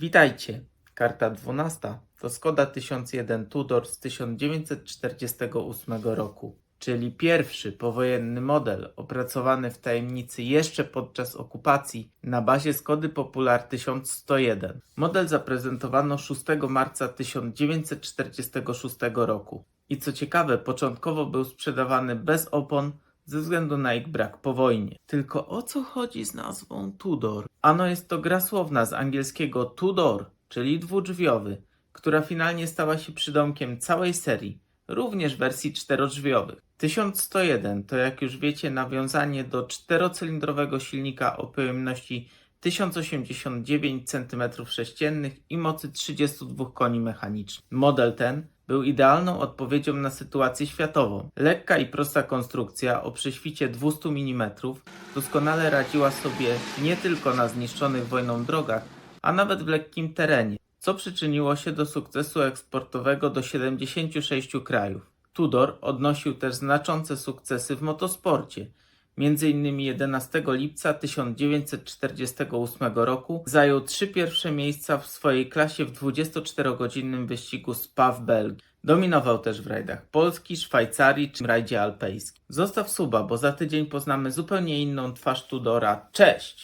Witajcie. Karta 12 to Skoda 1001 Tudor z 1948 roku, czyli pierwszy powojenny model opracowany w tajemnicy jeszcze podczas okupacji na bazie Skody Popular 1101. Model zaprezentowano 6 marca 1946 roku i co ciekawe, początkowo był sprzedawany bez opon ze względu na ich brak po wojnie. Tylko o co chodzi z nazwą Tudor? Ano jest to gra słowna z angielskiego Tudor, czyli dwudrzwiowy, która finalnie stała się przydomkiem całej serii, również wersji czterodrzwiowych. 1101 to jak już wiecie nawiązanie do czterocylindrowego silnika o pojemności 1089 cm3 i mocy 32 koni mechanicznych. Model ten był idealną odpowiedzią na sytuację światową. Lekka i prosta konstrukcja o prześwicie 200 mm doskonale radziła sobie nie tylko na zniszczonych wojną drogach, a nawet w lekkim terenie, co przyczyniło się do sukcesu eksportowego do 76 krajów. Tudor odnosił też znaczące sukcesy w motosporcie. Innymi 11 lipca 1948 roku zajął trzy pierwsze miejsca w swojej klasie w 24-godzinnym wyścigu SPA w Belgii. Dominował też w rajdach Polski, Szwajcarii czy rajdzie alpejskim. Zostaw suba, bo za tydzień poznamy zupełnie inną twarz Tudora. Cześć!